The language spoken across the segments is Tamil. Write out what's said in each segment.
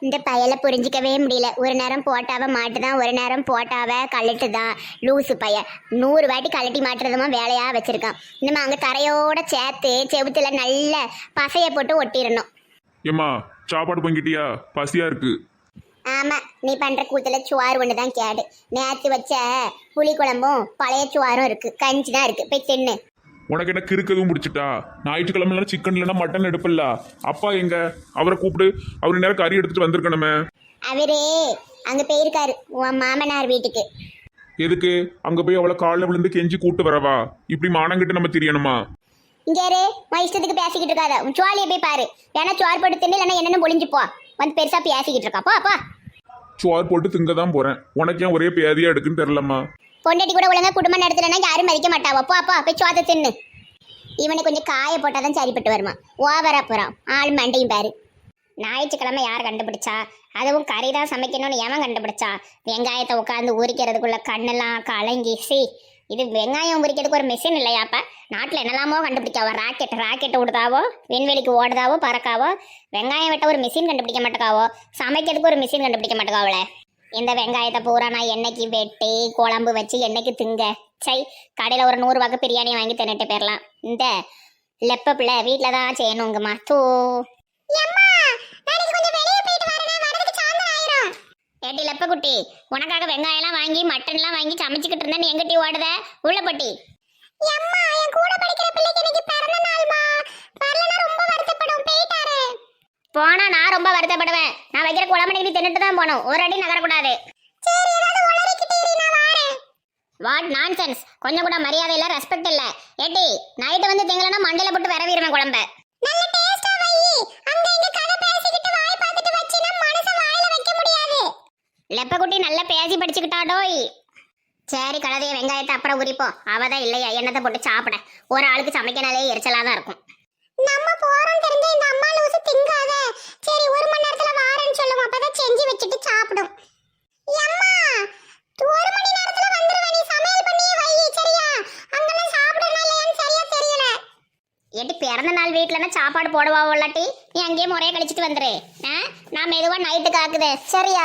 இந்த பயலை புரிஞ்சிக்கவே முடியல. ஒரு நேரம் போட்டாவ மாட்டுதான் ஒரு நேரம் போட்டாவ கழட்டு தான் லூசு பைய நூறு வாட்டி கழட்டி மாட்டுறதுமா வேலையா வச்சிருக்கான். இன்னும் அங்கே தரையோட சேர்த்து செவுத்துல நல்ல பசையை போட்டு ஒட்டிடணும். ஏம்மா சாப்பாடு பொங்கிட்டியா? பசியா இருக்கு. ஆமா நீ பண்ற கூத்துல சுவார் ஒன்று தான் கேடு. நேற்று வச்ச புளி குழம்பும் பழைய சுவாரும் இருக்கு. கஞ்சி தான் இருக்கு. போய் தின்னு. உனக்கு என்ன கிறுக்கதும் பிடிச்சிட்டா? ஞாயிற்றுக்கிழமை சிக்கன் இல்லைன்னா மட்டன் எடுப்பில்ல அப்பா எங்க? அவரை கூப்பிடு. அவர் நேரம் கறி எடுத்துட்டு வந்திருக்கணுமே. அவரே அங்க போயிருக்காரு. உன் மாமனார் வீட்டுக்கு. எதுக்கு? அங்க போய் அவளை காலில் விழுந்து கெஞ்சி கூட்டு வரவா? இப்படி மானங்கிட்டு நம்ம தெரியணுமா? இங்க இரு. உன் இஷ்டத்துக்கு பேசிக்கிட்டு இருக்காத. உன் சுவாலியை போய் பாரு. வேணா சுவார் போட்டு தின்னு இல்லைன்னா என்னென்னு பொழிஞ்சு போ. வந்து பெருசா பேசிக்கிட்டு இருக்கா. போ போ. சோறு போட்டு திங்க தான் போறேன். உனக்கு ஏன் ஒரே பேதியா எடுக்குன்னு தெரிலம்மா பொண்டாட்டி கூட ஒழுங்கா குடும்பம் நடத்தலைன்னா யாரும் மதிக்க மாட்டாவோ? போ அப்போ போய் சுவாத்த தின்னு. இவனை கொஞ்சம் காய போட்டாதான் சரிப்பட்டு வருமா? ஓவரா போகிறான் ஆள் மண்டையும் பாரு. ஞாயிற்றுக்கிழமை யார் கண்டுபிடிச்சா? அதுவும் கறி தான் சமைக்கணும்னு எவன் கண்டுபிடிச்சா? வெங்காயத்தை உட்காந்து உரிக்கிறதுக்குள்ள கண்ணெல்லாம் கலங்கி சி. இது வெங்காயம் உரிக்கிறதுக்கு ஒரு மிஷின் இல்லையாப்பா? நாட்டில் என்னெல்லாமோ கண்டுபிடிக்காவோ? ராக்கெட் ராக்கெட் விடுதாவோ விண்வெளிக்கு ஓடுதாவோ? பறக்காவோ? வெங்காயம் வெட்ட ஒரு மிஷின் கண்டுபிடிக்க மாட்டேக்காவோ? சமைக்கிறதுக்கு ஒரு மிஷின் கண்டுபிடிக்க மாட்டேக்காவல? இந்த வெங்காயத்தை பூரா நான் என்னைக்கு வெட்டி குழம்பு வச்சு என்னைக்கு திங்க? சை கடையில் ஒரு நூறு வகை பிரியாணி வாங்கி தின்னுட்டு போயிடலாம் இந்த லெப்ப பிள்ளை வீட்டில் தான் செய்யணுங்கம்மா. தூ. ஏட்டி லெப்ப குட்டி உனக்காக வெங்காயம்லாம் வாங்கி மட்டன்லாம் வாங்கி சமைச்சுக்கிட்டு இருந்தேன் எங்கிட்டி ஓடுத? உள்ள பட்டி. அம்மா என் கூட படிக்கிற பிள்ளைக்கு போனா நான் ரொம்ப வருத்தப்படுவேன். நான் வைக்கிற குழம்பு தின்னுட்டு தான் போகணும் ஒரு அடி நகரக்கூடாது. வாட் நான்சென்ஸ் கொஞ்சம் கூட மரியாதை இல்ல ரெஸ்பெக்ட் இல்ல. ஏட்டி நைட்டு வந்து திங்களனா மண்டையில போட்டு விரவிடுவேன் குழம்ப. நல்ல டேஸ்டா வை. அங்க இங்க கதை பேசிக்கிட்டு வாய் பார்த்துட்டு வச்சினா மனச வாயில வைக்க முடியாது. லெப்பக்குட்டி நல்லா பேசி படிச்சுக்கிட்டாடோய் சரி கலதைய வெங்காயத்தை அப்புறம் உரிப்போம். அவதான் இல்லையா? எண்ணத்தை போட்டு சாப்பிட? ஒரு ஆளுக்கு சமைக்கனாலே எரிச்சலா தான் இருக்கும். நம்ம போறோம் தெரிஞ்ச இந்த அம்மா லூசு திங்காத சரி ஒரு மணி நேரத்துல வாரேன்னு சொல்லுவோம் அப்பதான் செஞ்சு வச்சுட்டு சாப்பிடும் அம்மா ஒரு மணி நேரத்துல வந்துருவே நீ சமையல் பண்ணியே வை சரியா அங்கெல்லாம் சாப்பிடணும் இல்லையான்னு சரியா தெரியல எட்டி பிறந்த நாள் வீட்லனா சாப்பாடு போடவா இல்லாட்டி நீ அங்கேயே முறைய கழிச்சிட்டு வந்துரு. நான் மெதுவா நைட்டுக்கு ஆக்குதே சரியா?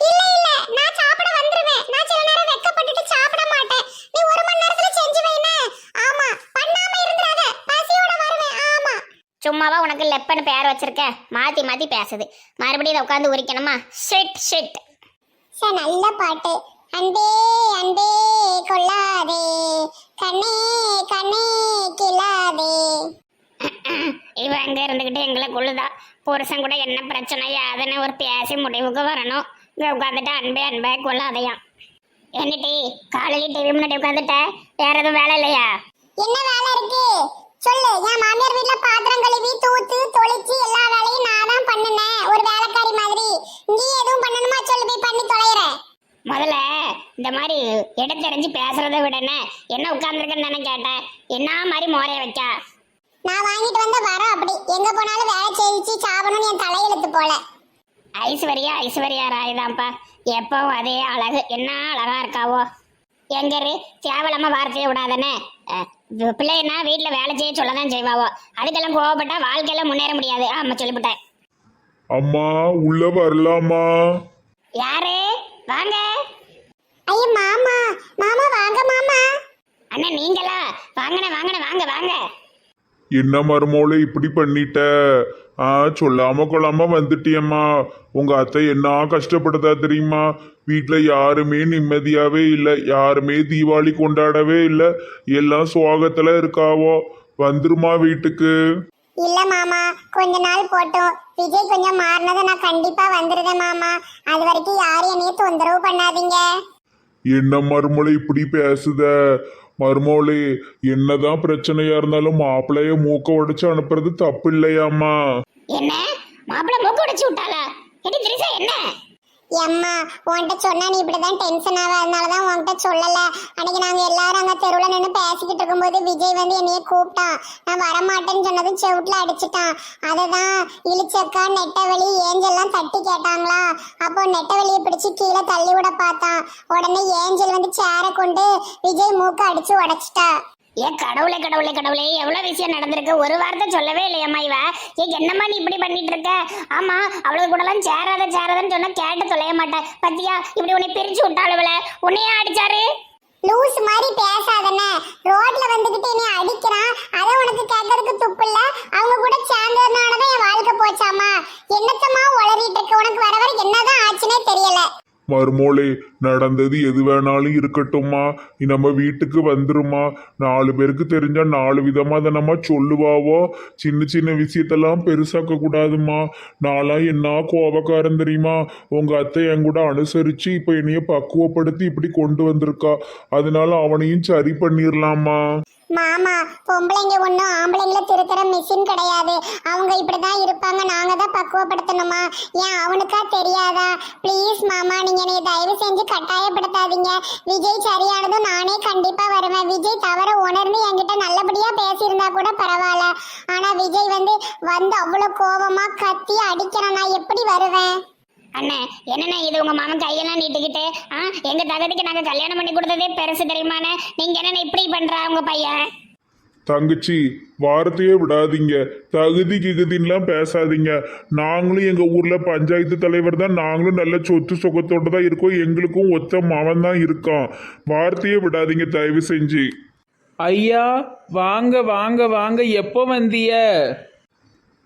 இல்ல இல்ல. நான் சாப்பிட வந்துருவேன். நான் சில நேரம் வெக்கப்பட்டுட்டு சாப்பிட மாட்டேன். நீ ஒரு மணி நேரத்துல செஞ்சு வைனே ஆமா. பண்ணாம இருந்துறாத பசியோட வருவேன். ஆமா. சும்மாவா உனக்கு லெப்பன் பேர் வச்சிருக்க? மாத்தி மாத்தி பேசுது. மறுபடியும் இதை உட்காந்து உரிக்கணுமா? ஷிட் ஷிட் நல்ல பாட்டு. அன்பே அன்பே புருஷன் கூட என்ன பிரச்சனை? யாதுன்னு ஒரு பேசி முடிவுக்கு வரணும். இங்க உட்காந்துட்டு அன்பே அன்பே கொள்ளாதையாம். என்னடி காலையில டிவி முன்னாடி உட்காந்துட்ட வேற எதுவும் வேலை இல்லையா? என்ன வேலை இருக்கு? சொல்லு. என் மாமியார் வீட்ல பாத்திரம் கழுவி தூத்து தொளிச்சு எல்லா வேலையும் நான் தான் பண்ணுனேன். ஒரு வேலைக்காரி மாதிரி. நீ எதுவும் பண்ணணுமா? சொல்லு போய் பண்ணி தொலைறேன். முதல்ல இந்த மாதிரி எடுத்தறிஞ்சு பேசுறத விடனே என்ன உட்கார்ந்துருக்கேன்னு தானே கேட்டேன். என்ன மாதிரி மோரைய வைக்க? நான் வாங்கிட்டு வந்த வரோம் அப்படி. எங்க போனாலும் போல. ஐஸ்வர்யா ஐஸ்வர்யா ராய் தான்ப்பா எப்பவும் அதே அழகு. என்ன அழகா இருக்காவோ. எங்க இரு? தேவையில்லாம வார்த்தையை விடாதானே பிள்ளைன்னா வீட்டுல வேலை செய்ய சொல்லதான் செய்வாவோ. அதுக்கெல்லாம் கோவப்பட்டா வாழ்க்கையில முன்னேற முடியாது. ஆமா சொல்லிவிட்டேன். அம்மா உள்ள வரலாமா? யாரு? வாங்க. ஐயோ மாமா. மாமா வாங்க மாமா. அண்ணா நீங்களா? வாங்கண்ணே வாங்கண்ணே வாங்க வாங்க. என்ன மருமோளே இப்படி பண்ணிட்ட? ஆ சொல்லாம கொள்ளாம வந்துட்டியம்மா. உங்க அத்தை என்ன கஷ்டப்படுதா தெரியுமா? வீட்ல யாருமே நிம்மதியாவே இல்லை. யாருமே தீபாவளி கொண்டாடவே இல்லை. எல்லாம் சோகத்துல இருக்காவோ. வந்துருமா வீட்டுக்கு? இல்ல மாமா கொஞ்ச நாள் போட்டோம். விஜய் கொஞ்சம் மாறினதை நான் கண்டிப்பா வந்துருதேன் மாமா. அது வரைக்கும் யாரும் என்னைய தொந்தரவு பண்ணாதீங்க. என்ன மருமோளே இப்படி பேசுத? மருமோளே என்னதான் பிரச்சனையா இருந்தாலும் மாப்பிள்ளைய மூக்க உடைச்சு அனுப்புறது தப்பு இல்லையாம்மா என்ன? மாப்பிள்ள மூக்கு உடைச்சு விட்டாளா? எடி திரிசா என்ன? எம்மா உன்கிட்ட சொன்னா நீ இப்படிதான் டென்ஷன் ஆகாதனால தான் உன்கிட்ட சொல்லல. அன்னைக்கு நாங்க எல்லாரும் அங்க தெருவுல நின்று பேசிக்கிட்டு இருக்கும்போது விஜய் வந்து என்னைய கூப்பிட்டான். நான் வரமாட்டேன்னு சொன்னதும் செவுட்ல அடிச்சிட்டான். அததான் இழிச்சக்கா நெட்டவெளி ஏஞ்சல்லாம் தட்டி கேட்டாங்களா. அப்போ நெட்டவெளியை பிடிச்சு கீழே தள்ளி விட பார்த்தான். உடனே ஏஞ்சல் வந்து சேரை கொண்டு விஜய் மூக்க அடிச்சு உடைச்சிட்டா. ஏன் கடவுளே கடவுளே கடவுளே எவ்வளவு விஷயம் நடந்திருக்கு? ஒரு வார்த்தை சொல்லவே இல்லையம்மா இவ. ஏ என்னம்மா நீ இப்படி பண்ணிட்டு இருக்க? ஆமா அவளுக்கு கூடலாம் சேராத சேராதன்னு சொன்னா கேட்டு தொலைய மாட்டேன். பத்தியா இப்படி உன்னை பிரிச்சு விட்டாளுவல உன்னையே அடிச்சாரு. லூஸ் மாதிரி பேசாதன ரோட்ல வந்துகிட்டு நீ அடிக்கிறான் அதை உனக்கு கேட்கறதுக்கு துப்பு இல்ல. அவங்க கூட சேர்ந்ததுனாலதான் என் வாழ்க்கை போச்சாமா என்னத்தமா உளறிட்டு இருக்க? உனக்கு வர வர என்னதான் ஆச்சுன்னே தெரியல. மருமோளே நடந்தது எது வேணாலும் இருக்கட்டும்மா. நீ நம்ம வீட்டுக்கு வந்துருமா நாலு பேருக்கு தெரிஞ்சா நாலு விதமாக அதை நம்ம சொல்லுவாவோ. சின்ன சின்ன விஷயத்தெல்லாம் பெருசாக்க கூடாதுமா நாளாக என்ன கோபக்காரன் தெரியுமா? உங்க அத்தை என் கூட அனுசரிச்சு இப்போ என்னைய பக்குவப்படுத்தி இப்படி கொண்டு வந்திருக்கா. அதனால அவனையும் சரி பண்ணிடலாமா மாமா பொம்பளைங்க ஒன்றும் ஆம்பளைங்கள திருத்தர மிஷின் கிடையாது. அவங்க இப்படிதான் இருப்பாங்க. நாங்க தான் பக்குவப்படுத்தணுமா? ஏன் அவனுக்கா தெரியாதா? ப்ளீஸ் மாமா நீங்க என்னை தயவு செஞ்சு கட்டாயப்படுத்தாதீங்க. விஜய் சரியானதும் நானே கண்டிப்பா வருவேன். விஜய் தவற உணர்ந்து என்கிட்ட நல்லபடியா பேசியிருந்தா கூட பரவாயில்ல. ஆனா விஜய் வந்து வந்து அவ்வளோ கோபமா கத்தி அடிக்கிறேன் நான் எப்படி வருவேன்? அண்ணே என்னண்ணே இது உங்க மாமன் கையெல்லாம் நீட்டிக்கிட்டு? ஆ எங்க தகதிக்கு நாங்க கல்யாணம் பண்ணி கொடுத்ததே பெருசு தெரியுமாண்ணே? நீங்க என்னண்ணே இப்படி பண்றா உங்க பையன்? தங்கச்சி வார்த்தையே விடாதீங்க. தகுதி கிகுதின்லாம் பேசாதீங்க. நாங்களும் எங்க ஊர்ல பஞ்சாயத்து தலைவர் தான். நாங்களும் நல்ல சொத்து சுகத்தோட தான் இருக்கோம். எங்களுக்கும் ஒத்த மவன் தான் இருக்கான். வார்த்தையே விடாதீங்க தயவு செஞ்சு. ஐயா வாங்க வாங்க வாங்க. எப்போ வந்திய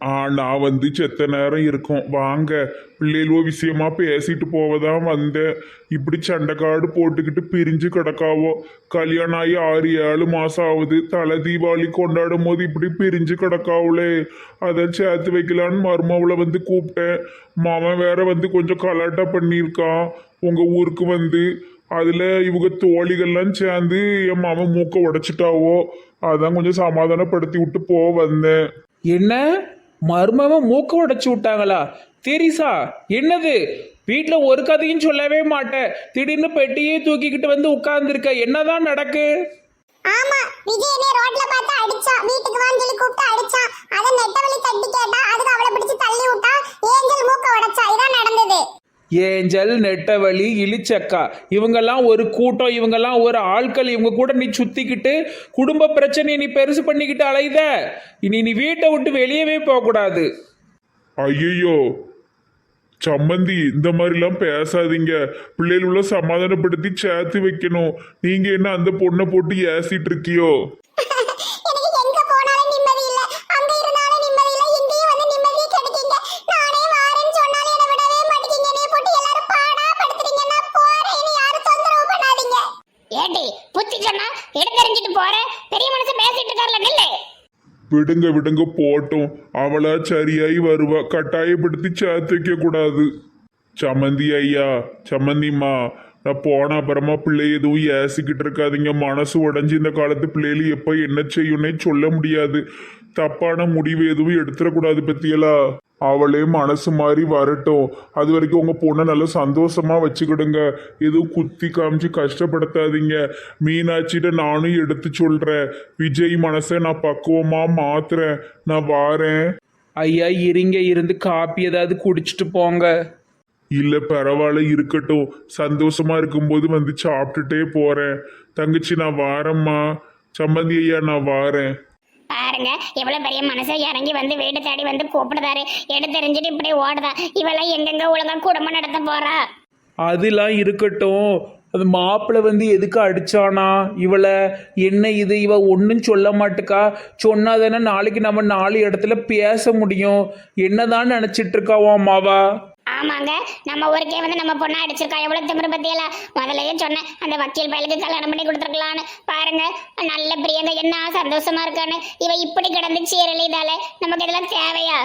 ஆ நான் வந்து செத்த நேரம் இருக்கும். வாங்க பிள்ளைகளோ விஷயமா பேசிட்டு போவதான் வந்தேன் இப்படி சண்டைக்காடு போட்டுக்கிட்டு பிரிஞ்சு கிடக்காவோ? கல்யாணம் ஆகி ஆறு ஏழு மாசம் ஆகுது. தலை தீபாவளி கொண்டாடும் போது இப்படி பிரிஞ்சு கிடக்காவுளே. அதை சேர்த்து வைக்கலான்னு மருமவளை வந்து கூப்பிட்டேன். மாமன் வேற வந்து கொஞ்சம் கலாட்டா பண்ணியிருக்கான். உங்க ஊருக்கு வந்து. அதில் இவங்க தோழிகள்லாம் சேர்ந்து என் மாமன் மூக்கை உடைச்சிட்டாவோ? அதான் கொஞ்சம் சமாதானப்படுத்தி விட்டு போ வந்தேன். என்ன? மருமவன் மூக்க உடைச்சி விட்டாங்களா? தெரிசா என்னது? வீட்டில் ஒரு கதையும் சொல்லவே மாட்டேன். திடீர்னு பெட்டியே தூக்கிக்கிட்டு வந்து உட்கார்ந்துருக்க. என்னதான் நடக்கு? ஆமா விஜய் என்னை ரோட்ல பார்த்து அடிச்சா வீட்டுக்கு வான்னு சொல்லி கூப்பிட்டு அடிச்சா அத நெட்டவழி தட்டி கேட்டா அதுக்கு அவளை பிடிச்சு தள்ளி விட்டா ஏஞ்சல் மூக்க உடைச்சா இதான் நடந்தது ஏஞ்சல் நெட்டவழி இலிச்சக்கா இவங்கெல்லாம் ஒரு கூட்டம் இவங்கெல்லாம் ஒரு ஆட்கள். இவங்க கூட நீ சுத்திக்கிட்டு குடும்ப பிரச்சனையை நீ பெருசு பண்ணிக்கிட்டு அலைத இனி நீ வீட்டை விட்டு வெளியவே போகக்கூடாது. ஐயோ சம்மந்தி இந்த மாதிரிலாம் பேசாதீங்க. பிள்ளைகளுள்ள சமாதானப்படுத்தி சேர்த்து வைக்கணும். நீங்க என்ன அந்த பொண்ணை போட்டு ஏசிட்டு இருக்கியோ? சொன்னா எடுத்தறிஞ்சிட்டு போற. பெரிய மனுஷன் பேசிட்டு இருக்கார்ல நில்லு. விடுங்க விடுங்க போட்டும். அவளா சரியாய் வருவா. கட்டாயப்படுத்தி சேர்த்து வைக்க கூடாது சமந்தி ஐயா சமந்திம்மா நான் போன அப்புறமா பிள்ளை எதுவும் ஏசிக்கிட்டு இருக்காதீங்க. மனசு உடைஞ்சு இந்த காலத்து பிள்ளைகளு எப்போ என்ன செய்யும்னே சொல்ல முடியாது. தப்பான முடிவு எதுவும் எடுத்துடக்கூடாது பத்தியலா? அவளே மனசு மாதிரி வரட்டும். அது வரைக்கும் உங்க பொண்ணை நல்லா சந்தோஷமா வச்சுக்கிடுங்க. எதுவும் குத்தி காமிச்சு கஷ்டப்படுத்தாதீங்க. மீனாட்சிட்ட நானும் எடுத்து சொல்றேன். விஜய் மனசை நான் பக்குவமா மாத்துறேன். நான் வாரேன். ஐயா இருங்க இருந்து காப்பி ஏதாவது குடிச்சிட்டு போங்க. இல்ல பரவாயில்ல இருக்கட்டும். சந்தோஷமா இருக்கும்போது வந்து சாப்பிட்டுட்டே போறேன். தங்கச்சி நான் வாரேம்மா. சம்மந்தி ஐயா நான் வாரேன். பாருங்க எவ்வளவு பெரிய மனசை இறங்கி வந்து வீடு தேடி வந்து கூப்பிடுதாரு எடுத்து தெரிஞ்சுட்டு இப்படி ஓடுதா. இவெல்லாம் எங்கெங்க ஒழுங்கா குடும்பம் நடத்த போறா? அதெல்லாம் இருக்கட்டும். அது மாப்பிள்ளை வந்து எதுக்கு அடிச்சானா இவளை? என்ன இது? இவ ஒன்றும் சொல்ல மாட்டுக்கா. சொன்னா தானே நாளைக்கு நம்ம நாலு இடத்துல பேச முடியும். என்னதான் நினச்சிட்டு இருக்காவோ அம்மாவா? ஆமாங்க. நம்ம ஊருக்கே வந்து நம்ம பொண்ணை அடிச்சிருக்கா. எவ்வளவு திமிரு பத்தியல முதலையே சொன்னேன். அந்த வக்கீல் பயலுக்கு கல்யாணம் பண்ணி கொடுத்துருக்கலான்னு. பாருங்க நல்ல பிரியங்க என்ன சந்தோஷமா இருக்கான்னு. இவ இப்படி கிடந்து சீரழிதால நமக்கு இதெல்லாம் தேவையா?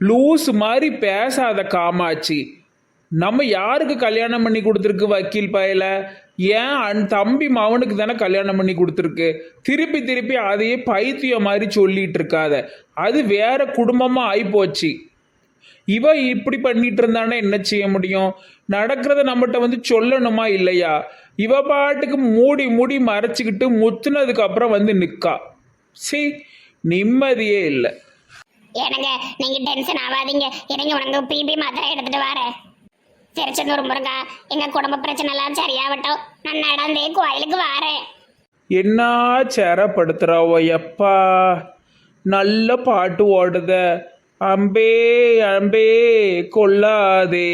லூஸ் மாதிரி பேசாத காமாட்சி. நம்ம யாருக்கு கல்யாணம் பண்ணி கொடுத்துருக்கு வக்கீல் பயல? ஏன் அன் தம்பி மவனுக்கு தானே கல்யாணம் பண்ணி கொடுத்துருக்கு? திருப்பி திருப்பி அதையே பைத்தியம் மாதிரி சொல்லிட்டு இருக்காத. அது வேற குடும்பமாக ஆயிப்போச்சு. இவ இப்படி பண்ணிட்டு இருந்தானே என்ன செய்ய முடியும்? நடக்கிறத நம்மகிட்ட வந்து சொல்லணுமா இல்லையா? இவ பாட்டுக்கு மூடி மூடி மறைச்சிக்கிட்டு முத்துனதுக்கு அப்புறம் வந்து நிற்கா சி நிம்மதியே இல்லை. எனக்கு நீங்க டென்ஷன் ஆகாதீங்க எனக்கு உனக்கு பிபி மாத்திரை எடுத்துட்டு வரேன். திருச்செந்தூர் முருகா எங்க குடும்ப பிரச்சனை எல்லாம் சரியாகட்டும். நான் நடந்தே கோயிலுக்கு வரேன். என்ன சேரப்படுத்துறாவோ எப்பா நல்ல பாட்டு ஓடுத. அம்பே அம்பே கொல்லாதே